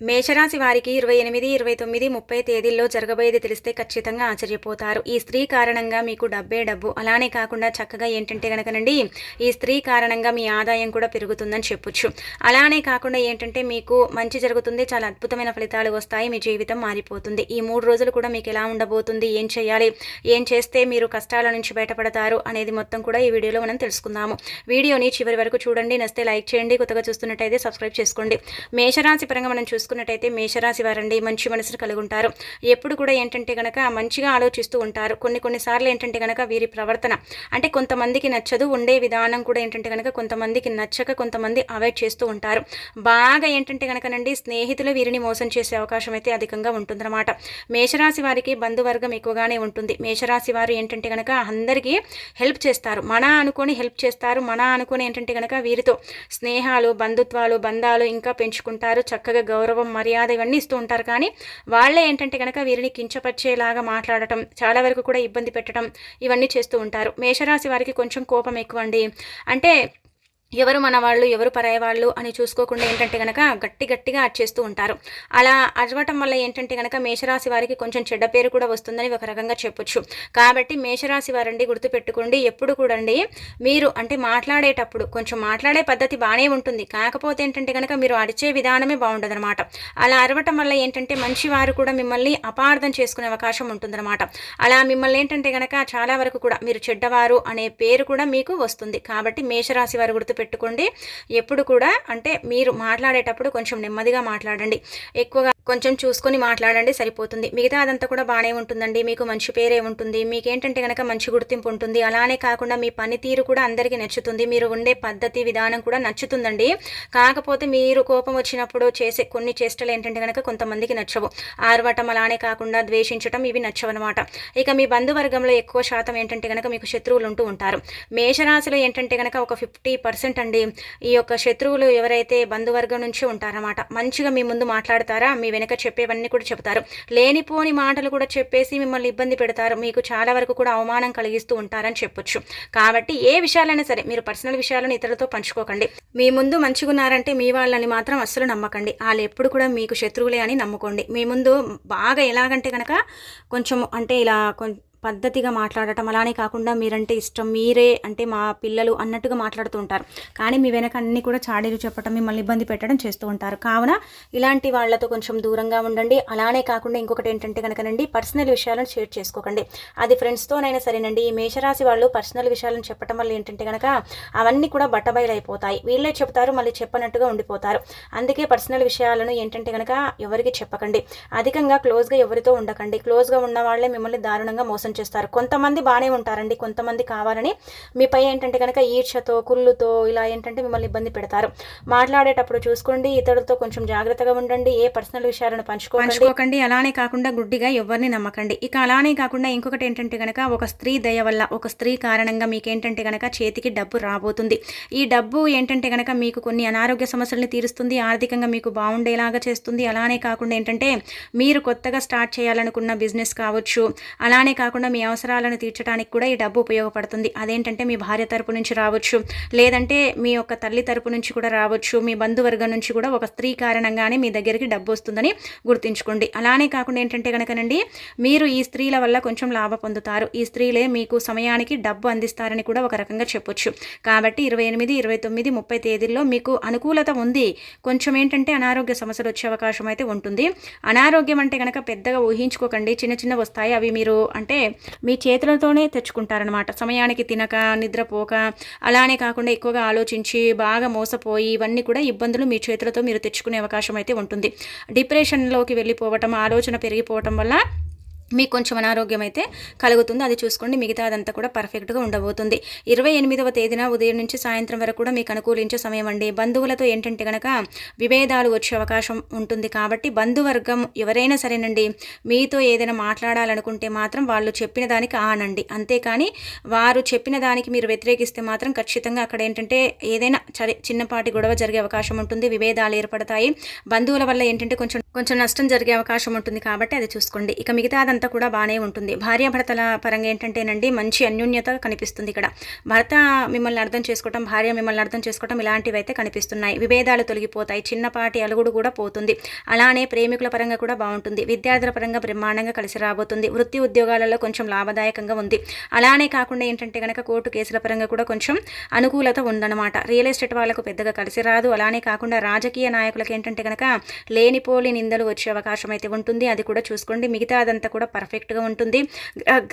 మేషరాశి వారికి ఇరవై ఎనిమిది ఇరవై తొమ్మిది ముప్పై తేదీల్లో జరగబోయేది తెలిస్తే ఖచ్చితంగా ఆశ్చర్యపోతారు. ఈ స్త్రీ కారణంగా మీకు డబ్బే డబ్బు. అలానే కాకుండా చక్కగా ఏంటంటే కనుకనండి ఈ స్త్రీ కారణంగా మీ ఆదాయం కూడా పెరుగుతుందని చెప్పొచ్చు. అలానే కాకుండా ఏంటంటే మీకు మంచి జరుగుతుంది చాలా అద్భుతమైన ఫలితాలు వస్తాయి మీ జీవితం మారిపోతుంది. ఈ మూడు రోజులు కూడా మీకు ఎలా ఉండబోతుంది ఏం చేయాలి ఏం చేస్తే మీరు కష్టాల నుంచి బయటపడతారు అనేది మొత్తం కూడా ఈ వీడియోలో మనం తెలుసుకుందాము. వీడియోని చివరి వరకు చూడండి నస్తే లైక్ చేయండి కొత్తగా చూస్తున్నట్టయితే సబ్స్క్రైబ్ చేసుకోండి. మేషరాశి పరంగా మనం చూసుకున్నట్టయితే మేషరాశి వారండి మంచి మనసును కలిగి ఉంటారు ఎప్పుడు కూడా ఏంటంటే గనక మంచిగా ఆలోచిస్తూ ఉంటారు. కొన్ని కొన్నిసార్లు ఏంటంటే గనక వీరి ప్రవర్తన అంటే కొంతమందికి నచ్చదు ఉండే విధానం కూడా ఏంటంటే కనుక కొంతమందికి నచ్చక కొంతమంది అవాయిడ్ చేస్తూ ఉంటారు. బాగా ఏంటంటే కనుకనండి స్నేహితులు వీరిని మోసం చేసే అవకాశం అయితే అధికంగా ఉంటుందన్నమాట. మేషరాశి వారికి బంధువర్గం ఎక్కువగానే ఉంటుంది. మేషరాశి వారు ఏంటంటే కనుక అందరికీ హెల్ప్ చేస్తారు. మన అనుకొని హెల్ప్ చేస్తారు. మన అనుకొని ఏంటంటే కనుక వీరితో స్నేహాలు బంధుత్వాలు బంధాలు ఇంకా పెంచుకుంటారు. చక్కగా గౌరవం మర్యాద ఇవన్నీ ఇస్తూ ఉంటారు. కానీ వాళ్ళే ఏంటంటే కనుక వీరిని కించపరిచేలాగా మాట్లాడటం చాలా వరకు కూడా ఇబ్బంది పెట్టడం ఇవన్నీ చేస్తూ ఉంటారు. మేషరాశి వారికి కొంచెం కోపం ఎక్కువ అండి అంటే ఎవరు మన వాళ్ళు ఎవరు పరాయి వాళ్ళు అని చూసుకోకుండా ఏంటంటే కనుక గట్టి గట్టిగా అరిచేస్తూ ఉంటారు. అలా అరవటం వల్ల ఏంటంటే కనుక మేషరాశి వారికి కొంచెం చెడ్డ పేరు కూడా వస్తుందని ఒక రకంగా చెప్పొచ్చు. కాబట్టి మేషరాశి వారండి గుర్తుపెట్టుకోండి. ఎప్పుడు కూడండి మీరు అంటే మాట్లాడేటప్పుడు కొంచెం మాట్లాడే పద్ధతి బాగానే ఉంటుంది. కాకపోతే ఏంటంటే కనుక మీరు అరిచే విధానమే బాగుండదనమాట అలా అరవటం వల్ల ఏంటంటే మంచి వారు కూడా మిమ్మల్ని అపార్థం చేసుకునే అవకాశం ఉంటుందన్నమాట. అలా మిమ్మల్ని ఏంటంటే కనుక చాలా వరకు కూడా మీరు చెడ్డవారు అనే పేరు కూడా మీకు వస్తుంది. కాబట్టి మేషరాశి వారు గుర్తు పెట్టుకోండి. ఎప్పుడు కూడా అంటే మీరు మాట్లాడేటప్పుడు కొంచెం నెమ్మదిగా మాట్లాడండి. ఎక్కువగా కొంచెం చూసుకొని మాట్లాడండి సరిపోతుంది. మిగతా అదంతా కూడా బాగానే ఉంటుందండి. మీకు మంచి పేరే ఉంటుంది. మీకేంటంటే కనుక మంచి గుర్తింపు ఉంటుంది. అలానే కాకుండా మీ పనితీరు కూడా అందరికీ నచ్చుతుంది. మీరు ఉండే పద్ధతి విధానం కూడా నచ్చుతుందండి. కాకపోతే మీరు కోపం వచ్చినప్పుడు చేసే కొన్ని చేష్టలు ఏంటంటే కనుక కొంతమందికి నచ్చవు. ఆర్వటం అలానే కాకుండా ద్వేషించటం ఇవి నచ్చవన్నమాట. ఇక మీ బంధువర్గంలో ఎక్కువ శాతం ఏంటంటే కనుక మీకు శత్రువులు ఉంటూ ఉంటారు. మేషరాశిలో ఏంటంటే కనుక ఒక ఫిఫ్టీ పర్సెంట్ అండి. ఈ యొక్క శత్రువులు ఎవరైతే బంధువర్గం నుంచి ఉంటారన్నమాట. మంచిగా మీ ముందు మాట్లాడతారా? మీ వెనక చెప్పేవన్నీ కూడా చెప్తారు లేనిపోని మాటలు కూడా చెప్పేసి మిమ్మల్ని ఇబ్బంది పెడతారు. మీకు చాలా వరకు కూడా అవమానం కలిగిస్తూ ఉంటారని చెప్పొచ్చు. కాబట్టి ఏ విషయాలైనా సరే మీరు పర్సనల్ విషయాలను ఇతరులతో పంచుకోకండి. మీ ముందు మంచిగా ఉన్నారంటే మీ వాళ్ళని మాత్రం అస్సలు నమ్మకండి. వాళ్ళు ఎప్పుడు కూడా మీకు శత్రువులే అని నమ్ముకోండి. మీ ముందు బాగా ఎలాగంటే కనుక కొంచెం అంటే ఇలా కొంచెం పద్ధతిగా మాట్లాడటం అలానే కాకుండా మీరంటే ఇష్టం మీరే అంటే మా పిల్లలు అన్నట్టుగా మాట్లాడుతూ ఉంటారు. కానీ మీ వెనక అన్ని కూడా చాడీలు చెప్పడం మిమ్మల్ని ఇబ్బంది పెట్టడం చేస్తూ ఉంటారు. కావున ఇలాంటి వాళ్ళతో కొంచెం దూరంగా ఉండండి. అలానే కాకుండా ఇంకొకటి ఏంటంటే కనుకనండి పర్సనల్ విషయాలను షేర్ చేసుకోకండి. అది ఫ్రెండ్స్తోనైనా సరేనండి ఈ మేషరాశి వాళ్ళు పర్సనల్ విషయాలను చెప్పడం వల్ల ఏంటంటే కనుక అవన్నీ కూడా బట్టబయలైపోతాయి. వీళ్ళే చెప్తారు మళ్ళీ చెప్పనట్టుగా ఉండిపోతారు. అందుకే పర్సనల్ విషయాలను ఏంటంటే కనుక ఎవరికి చెప్పకండి. అధికంగా క్లోజ్గా ఎవరితో ఉండకండి. క్లోజ్గా ఉన్న వాళ్ళే మిమ్మల్ని దారుణంగా మోసం చేస్తారు. కొంతమంది బాగానే ఉంటారండి కొంతమంది కావాలని. మీపై ఏంటంటే కనుక ఈర్షతో కుళ్ళుతో ఇలా ఏంటంటే మిమ్మల్ని ఇబ్బంది పెడతారు. మాట్లాడేటప్పుడు చూసుకోండి ఇతరులతో కొంచెం జాగ్రత్తగా ఉండండి ఏ పర్సనల్ విషయాలను పంచుకోకండి. అలానే కాకుండా గుడ్డిగా ఎవరిని నమ్మకండి. ఇక అలానే కాకుండా ఇంకొకటి ఏంటంటే కనుక ఒక స్త్రీ దయ వల్ల ఒక స్త్రీ కారణంగా మీకేంటంటే కనుక చేతికి డబ్బు రాబోతుంది. ఈ డబ్బు ఏంటంటే కనుక మీకు కొన్ని అనారోగ్య సమస్యల్ని తీరుస్తుంది ఆర్థికంగా మీకు బాగుండేలాగా చేస్తుంది. అలానే కాకుండా ఏంటంటే మీరు కొత్తగా స్టార్ట్ చేయాలనుకున్న బిజినెస్ కావచ్చు అలానే కాకుండా మీ అవసరాలను తీర్చడానికి కూడా ఈ డబ్బు ఉపయోగపడుతుంది. అదేంటంటే మీ భార్య తరపు నుంచి రావచ్చు లేదంటే మీ యొక్క తల్లి తరపు నుంచి కూడా రావచ్చు మీ బంధువర్గం నుంచి కూడా ఒక స్త్రీ కారణంగానే మీ దగ్గరికి డబ్బు వస్తుందని గుర్తుంచుకోండి. అలానే కాకుండా ఏంటంటే కనుకనండి మీరు ఈ స్త్రీల వల్ల కొంచెం లాభ పొందుతారు. ఈ స్త్రీలే మీకు సమయానికి డబ్బు అందిస్తారని కూడా ఒక రకంగా చెప్పొచ్చు. కాబట్టి ఇరవై ఎనిమిది ఇరవై తొమ్మిది ముప్పై తేదీల్లో మీకు అనుకూలత ఉంది. కొంచెం ఏంటంటే అనారోగ్య సమస్యలు వచ్చే అవకాశం అయితే ఉంటుంది. అనారోగ్యం అంటే కనుక పెద్దగా ఊహించుకోకండి. చిన్న చిన్న వస్తాయి. అవి మీరు అంటే మీ చేతులతోనే తెచ్చుకుంటారనమాట సమయానికి తినక నిద్రపోక అలానే కాకుండా ఎక్కువగా ఆలోచించి బాగా మోసపోయి ఇవన్నీ కూడా ఇబ్బందులు మీ చేతులతో మీరు తెచ్చుకునే అవకాశం అయితే ఉంటుంది. డిప్రెషన్లోకి వెళ్ళిపోవటం ఆలోచన పెరిగిపోవటం వల్ల మీకు కొంచెం అనారోగ్యం అయితే కలుగుతుంది. అది చూసుకోండి. మిగతా అదంతా కూడా పర్ఫెక్ట్గా ఉండబోతుంది. ఇరవై ఎనిమిదవ తేదీన ఉదయం నుంచి సాయంత్రం వరకు కూడా మీకు అనుకూలించే సమయం అండి. బంధువులతో ఏంటంటే కనుక విభేదాలు వచ్చే అవకాశం ఉంటుంది కాబట్టి బంధువర్గం ఎవరైనా సరేనండి మీతో ఏదైనా మాట్లాడాలనుకుంటే మాత్రం వాళ్ళు చెప్పిన దానికి ఆనండి. అంతేకాని వారు చెప్పిన దానికి మీరు వ్యతిరేకిస్తే మాత్రం ఖచ్చితంగా అక్కడ ఏంటంటే ఏదైనా చిన్నపాటి గొడవ జరిగే అవకాశం ఉంటుంది. విభేదాలు ఏర్పడతాయి. బంధువుల వల్ల ఏంటంటే కొంచెం కొంచెం నష్టం జరిగే అవకాశం ఉంటుంది కాబట్టి అది చూసుకోండి. ఇక మిగతా అదంతా అంతా కూడా బాగానే ఉంటుంది. భార్యాభర్తల పరంగా ఏంటంటేనండి మంచి అన్యోన్యత కనిపిస్తుంది ఇక్కడ. భర్త మిమ్మల్ని అర్థం చేసుకోవటం భార్య మిమ్మల్ని అర్థం చేసుకోవటం ఇలాంటివి అయితే కనిపిస్తున్నాయి. విభేదాలు తొలగిపోతాయి. చిన్నపాటి అలుగుడు కూడా పోతుంది. అలానే ప్రేమికుల పరంగా కూడా బాగుంటుంది విద్యార్థుల పరంగా బ్రహ్మాండంగా కలిసి రాబోతుంది. వృత్తి ఉద్యోగాలలో కొంచెం లాభదాయకంగా ఉంది. అలానే కాకుండా ఏంటంటే కనుక కోర్టు కేసుల పరంగా కూడా కొంచెం అనుకూలత ఉందన్నమాట. రియల్ ఎస్టేట్ వాళ్ళకు పెద్దగా కలిసి రాదు. అలానే కాకుండా రాజకీయ నాయకులకు ఏంటంటే కనుక లేనిపోలి నిందలు వచ్చే అవకాశం అయితే ఉంటుంది. అది కూడా చూసుకోండి. మిగతా అదంతా కూడా పర్ఫెక్ట్గా ఉంటుంది.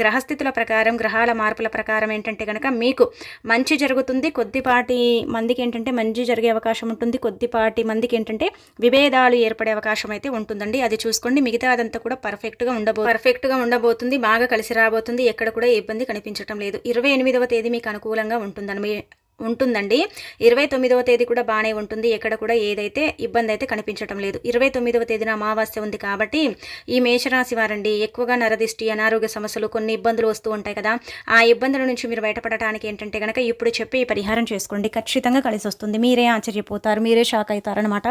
గ్రహస్థితుల ప్రకారం గ్రహాల మార్పుల ప్రకారం ఏంటంటే కనుక మీకు మంచి జరుగుతుంది. కొద్దిపాటి మందికి ఏంటంటే మంచి జరిగే అవకాశం ఉంటుంది. కొద్దిపాటి మందికి ఏంటంటే విభేదాలు ఏర్పడే అవకాశం అయితే ఉంటుందండి. అది చూసుకోండి. మిగతా అదంతా కూడా పర్ఫెక్ట్గా ఉండబో పర్ఫెక్ట్గా ఉండబోతుంది. బాగా కలిసి రాబోతుంది. ఎక్కడ కూడా ఇబ్బంది కనిపించడం లేదు. ఇరవై ఎనిమిదవ తేదీ మీకు అనుకూలంగా ఉంటుందని ఉంటుందండి. ఇరవై తొమ్మిదవ తేదీ కూడా బాగానే ఉంటుంది. ఎక్కడ కూడా ఏదైతే ఇబ్బంది అయితే కనిపించడం లేదు. ఇరవై తొమ్మిదవ తేదీన అమావాస్య ఉంది కాబట్టి ఈ మేషరాశి వారండి ఎక్కువగా నరదిష్టి అనారోగ్య సమస్యలు కొన్ని ఇబ్బందులు వస్తూ ఉంటాయి కదా. ఆ ఇబ్బందుల నుంచి మీరు బయటపడటానికి ఏంటంటే కనుక ఇప్పుడు చెప్పి పరిహారం చేసుకోండి. ఖచ్చితంగా కలిసి వస్తుంది. మీరే ఆశ్చర్యపోతారు. మీరే షాక్ అవుతారనమాట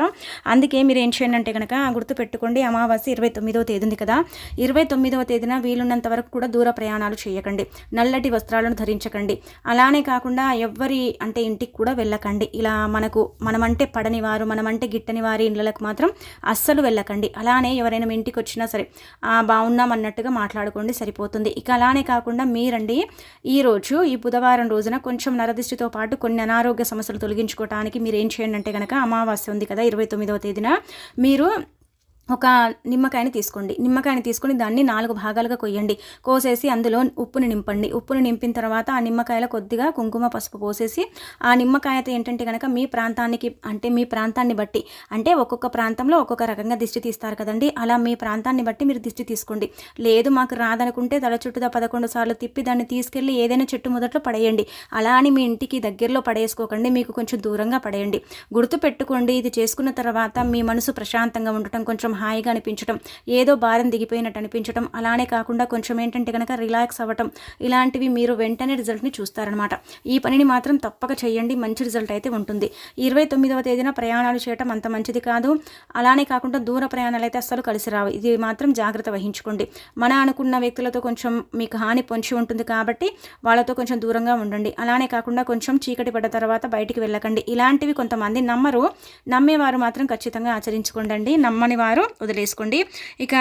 అందుకే మీరు ఏం చేయండి అంటే కనుక గుర్తు పెట్టుకోండి అమావాస్య ఇరవై తొమ్మిదవ తేదీ ఉంది కదా. ఇరవై తొమ్మిదవ తేదీన వీలున్నంత వరకు కూడా దూర ప్రయాణాలు చేయకండి. నల్లటి వస్త్రాలను ధరించకండి. అలానే కాకుండా ఎవ్వరి అంటే ఇంటికి కూడా వెళ్ళకండి. ఇలా మనకు మనమంటే పడని వారు మనమంటే గిట్టని వారి ఇళ్ళలకు మాత్రం అస్సలు వెళ్ళకండి. అలానే ఎవరైనా మీ ఇంటికి వచ్చినా సరే బాగున్నాం అన్నట్టుగా మాట్లాడుకోండి సరిపోతుంది. ఇక అలానే కాకుండా మీరండి ఈరోజు ఈ బుధవారం రోజున కొంచెం నరదిష్టితో పాటు కొన్ని అనారోగ్య సమస్యలు తొలగించుకోవడానికి మీరు ఏం చేయండి అంటే కనుక అమావాస్య ఉంది కదా ఇరవై తొమ్మిదవ తేదీన మీరు ఒక నిమ్మకాయని తీసుకోండి. నిమ్మకాయని తీసుకొని దాన్ని నాలుగు భాగాలుగా కొయ్యండి. కోసేసి అందులో ఉప్పుని నింపండి. ఉప్పుని నింపిన తర్వాత ఆ నిమ్మకాయలో కొద్దిగా కుంకుమ పసుపు పోసేసి ఆ నిమ్మకాయతో ఏంటంటే కనుక మీ ప్రాంతానికి అంటే మీ ప్రాంతాన్ని బట్టి అంటే ఒక్కొక్క ప్రాంతంలో ఒక్కొక్క రకంగా దిష్టి తీస్తారు కదండి. అలా మీ ప్రాంతాన్ని బట్టి మీరు దిష్టి తీసుకోండి. లేదు మాకు రాదనుకుంటే తల చుట్టూ పదకొండు సార్లు తిప్పి దాన్ని తీసుకెళ్ళి ఏదైనా చెట్టు మొదట్లో పడేయండి. అలా అని మీ ఇంటికి దగ్గరలో పడేసుకోకండి. మీకు కొంచెం దూరంగా పడేయండి. గుర్తు పెట్టుకోండి ఇది చేసుకున్న తర్వాత మీ మనసు ప్రశాంతంగా ఉండటం కొంచెం హాయిగా అనిపించడం ఏదో భారం దిగిపోయినట్టు అనిపించడం అలానే కాకుండా కొంచెం ఏంటంటే కనుక రిలాక్స్ అవ్వటం ఇలాంటివి మీరు వెంటనే రిజల్ట్ని చూస్తారనమాట ఈ పనిని మాత్రం తప్పక చేయండి మంచి రిజల్ట్ అయితే ఉంటుంది. ఇరవై తొమ్మిదవ తేదీన ప్రయాణాలు చేయటం అంత మంచిది కాదు. అలానే కాకుండా దూర ప్రయాణాలు అయితే అస్సలు కలిసి రావు. ఇది మాత్రం జాగ్రత్త వహించుకోండి. మన అనుకున్న వ్యక్తులతో కొంచెం మీకు హాని పొంచి ఉంటుంది కాబట్టి వాళ్ళతో కొంచెం దూరంగా ఉండండి. అలానే కాకుండా కొంచెం చీకటి పడ్డ తర్వాత బయటికి వెళ్ళకండి. ఇలాంటివి కొంతమంది నమ్మరు. నమ్మేవారు మాత్రం ఖచ్చితంగా ఆచరించుకోండి నమ్మని వారు వదిలేసుకోండి. ఇక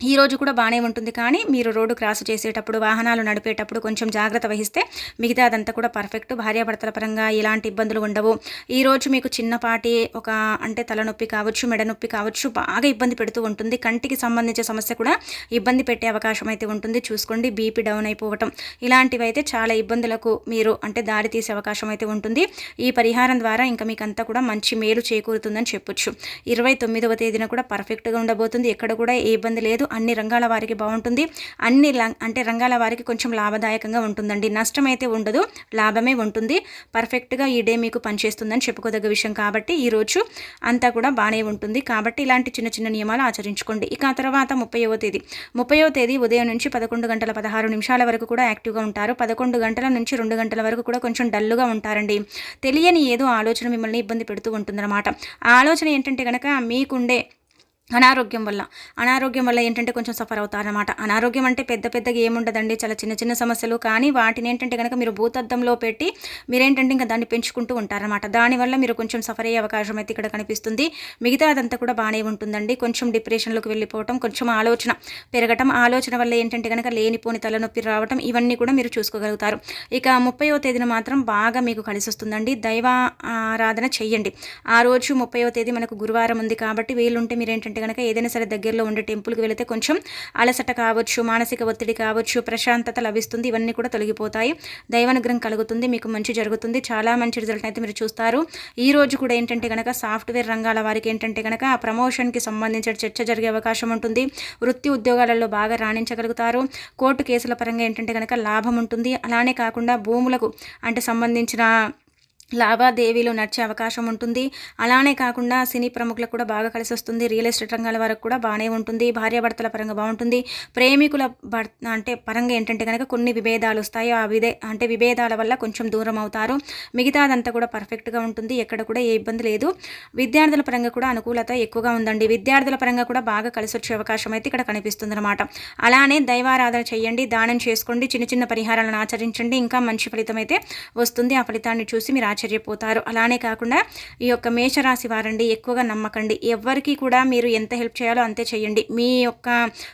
ఈ రోజు కూడా బాగానే ఉంటుంది. కానీ మీరు రోడ్డు క్రాస్ చేసేటప్పుడు వాహనాలు నడిపేటప్పుడు కొంచెం జాగ్రత్త వహిస్తే మిగతా అదంతా కూడా పర్ఫెక్ట్. భార్యాభర్తల పరంగా ఎలాంటి ఇబ్బందులు ఉండవు. ఈ రోజు మీకు చిన్నపాటి ఒక అంటే తలనొప్పి కావచ్చు మెడ నొప్పి కావచ్చు బాగా ఇబ్బంది పెడుతూ ఉంటుంది. కంటికి సంబంధించిన సమస్య కూడా ఇబ్బంది పెట్టే అవకాశం అయితే ఉంటుంది. చూసుకోండి బీపీ డౌన్ అయిపోవటం ఇలాంటివి అయితే చాలా ఇబ్బందులకు మీరు అంటే దారి తీసే అవకాశం అయితే ఉంటుంది. ఈ పరిహారం ద్వారా ఇంకా మీకు అంతా కూడా మంచి మేలు చేకూరుతుందని చెప్పొచ్చు. ఇరవై తొమ్మిదవ తేదీన కూడా పర్ఫెక్ట్గా ఉండబోతుంది. ఎక్కడ కూడా ఏ ఇబ్బంది లేదు. అన్ని రంగాల వారికి బాగుంటుంది. అన్ని అంటే రంగాల వారికి కొంచెం లాభదాయకంగా ఉంటుందండి. నష్టం అయితే ఉండదు లాభమే ఉంటుంది. పర్ఫెక్ట్గా ఈ డే మీకు పనిచేస్తుందని చెప్పుకోదగ్గ విషయం కాబట్టి ఈరోజు అంతా కూడా బాగానే ఉంటుంది. కాబట్టి ఇలాంటి చిన్న చిన్న నియమాలు ఆచరించుకోండి. ఇక ఆ తర్వాత ముప్పైవ తేదీ. ముప్పైవ తేదీ ఉదయం నుంచి పదకొండు గంటల పదహారు నిమిషాల వరకు కూడా యాక్టివ్గా ఉంటారు. పదకొండు గంటల నుంచి రెండు గంటల వరకు కూడా కొంచెం డల్లుగా ఉంటారండి. తెలియని ఏదో ఆలోచన మిమ్మల్ని ఇబ్బంది పెడుతూ ఉంటుందన్నమాట. ఆ ఆలోచన ఏంటంటే కనుక మీకుండే అనారోగ్యం వల్ల. అనారోగ్యం వల్ల ఏంటంటే కొంచెం సఫర్ అవుతారనమాట అనారోగ్యం అంటే పెద్ద పెద్దగా ఏముండదండి చాలా చిన్న చిన్న సమస్యలు. కానీ వాటిని ఏంటంటే కనుక మీరు భూతద్దంలో పెట్టి మీరేంటంటే ఇంకా దాన్ని పెంచుకుంటూ ఉంటారనమాట దానివల్ల మీరు కొంచెం సఫర్ అయ్యే అవకాశం అయితే ఇక్కడ కనిపిస్తుంది. మిగతా అదంతా కూడా బాగానే ఉంటుందండి. కొంచెం డిప్రెషన్లోకి వెళ్ళిపోవటం కొంచెం ఆలోచన పెరగటం ఆలోచన వల్ల ఏంటంటే కనుక లేనిపోని తలనొప్పి రావటం ఇవన్నీ కూడా మీరు చూసుకోగలుగుతారు. ఇక ముప్పైవ తేదీన మాత్రం బాగా మీకు కలిసి వస్తుందండి దైవ ఆరాధన చెయ్యండి. ఆ రోజు ముప్పైవ తేదీ మనకు గురువారం ఉంది కాబట్టి వీళ్ళుంటే మీరు ఏంటంటే కనుక ఏదైనా సరే దగ్గరలో ఉండే టెంపుల్కి వెళితే కొంచెం అలసట కావచ్చు మానసిక ఒత్తిడి కావచ్చు ప్రశాంతత లభిస్తుంది. ఇవన్నీ కూడా తొలగిపోతాయి. దైవానుగ్రహం కలుగుతుంది. మీకు మంచి జరుగుతుంది. చాలా మంచి రిజల్ట్ అయితే మీరు చూస్తారు. ఈ రోజు కూడా ఏంటంటే కనుక సాఫ్ట్వేర్ రంగాల వారికి ఏంటంటే కనుక ఆ ప్రమోషన్కి సంబంధించిన చర్చ జరిగే అవకాశం ఉంటుంది. వృత్తి ఉద్యోగాలలో బాగా రాణించగలుగుతారు. కోర్టు కేసుల పరంగా ఏంటంటే కనుక లాభం ఉంటుంది. అలానే కాకుండా భూములకు అంటే సంబంధించిన లావాదేవీలు నడిచే అవకాశం ఉంటుంది. అలానే కాకుండా సినీ ప్రముఖులకు కూడా బాగా కలిసి వస్తుంది. రియల్ ఎస్టేట్ రంగాల వరకు కూడా బాగానే ఉంటుంది. భార్యాభర్తల పరంగా బాగుంటుంది. ప్రేమికుల భర్త అంటే పరంగా ఏంటంటే కనుక కొన్ని విభేదాలు వస్తాయి. ఆ విదే అంటే విభేదాల వల్ల కొంచెం దూరం అవుతారు. మిగతాదంతా కూడా పర్ఫెక్ట్గా ఉంటుంది. ఎక్కడ కూడా ఏ ఇబ్బంది లేదు. విద్యార్థుల పరంగా కూడా అనుకూలత ఎక్కువగా ఉందండి. విద్యార్థుల పరంగా కూడా బాగా కలిసి వచ్చే అవకాశం అయితే ఇక్కడ కనిపిస్తుంది అనమాట అలానే దైవారాధన చేయండి. దానం చేసుకోండి. చిన్న చిన్న పరిహారాలను ఆచరించండి. ఇంకా మంచి ఫలితం అయితే వస్తుంది. ఆ ఫలితాన్ని చూసి మీరు ఆశ్చర్యపోతారు. అలానే కాకుండా ఈ యొక్క మేషరాశి వారండి ఎక్కువగా నమ్మకండి. ఎవరికి కూడా మీరు ఎంత హెల్ప్ చేయాలో అంతే చేయండి. మీ యొక్క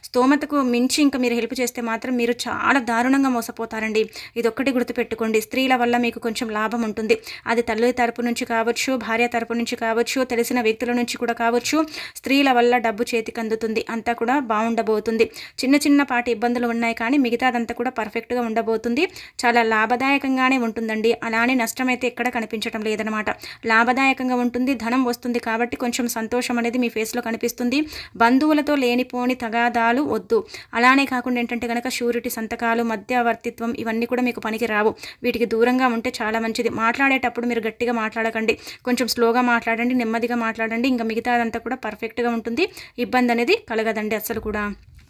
స్తోమతకు మించి ఇంకా మీరు హెల్ప్ చేస్తే మాత్రం మీరు చాలా దారుణంగా మోసపోతారండి. ఇది ఒక్కటి గుర్తుపెట్టుకోండి. స్త్రీల వల్ల మీకు కొంచెం లాభం ఉంటుంది. అది తల్లి తరపు నుంచి కావచ్చు భార్య తరపు నుంచి కావచ్చు తెలిసిన వ్యక్తుల నుంచి కూడా కావచ్చు స్త్రీల వల్ల డబ్బు చేతికి అందుతుంది. అంతా కూడా బాగుండబోతుంది. చిన్న చిన్న పాటి ఇబ్బందులు ఉన్నాయి కానీ మిగతాదంతా కూడా పర్ఫెక్ట్గా ఉండబోతుంది. చాలా లాభదాయకంగానే ఉంటుందండి. అలానే నష్టం అయితే ఎక్కడ కనిపించడం లేదనమాట లాభదాయకంగా ఉంటుంది ధనం వస్తుంది కాబట్టి కొంచెం సంతోషం అనేది మీ ఫేస్లో కనిపిస్తుంది. బంధువులతో లేనిపోని తగాదాలు వద్దు. అలానే కాకుండా ఏంటంటే కనుక షూరిటీ సంతకాలు మధ్యవర్తిత్వం ఇవన్నీ కూడా మీకు పనికి రావు. వీటికి దూరంగా ఉంటే చాలా మంచిది. మాట్లాడేటప్పుడు మీరు గట్టిగా మాట్లాడకండి. కొంచెం స్లోగా మాట్లాడండి నెమ్మదిగా మాట్లాడండి. ఇంకా మిగతాదంతా కూడా పర్ఫెక్ట్గా ఉంటుంది. ఇబ్బంది అనేది కలగదండి అసలు కూడా.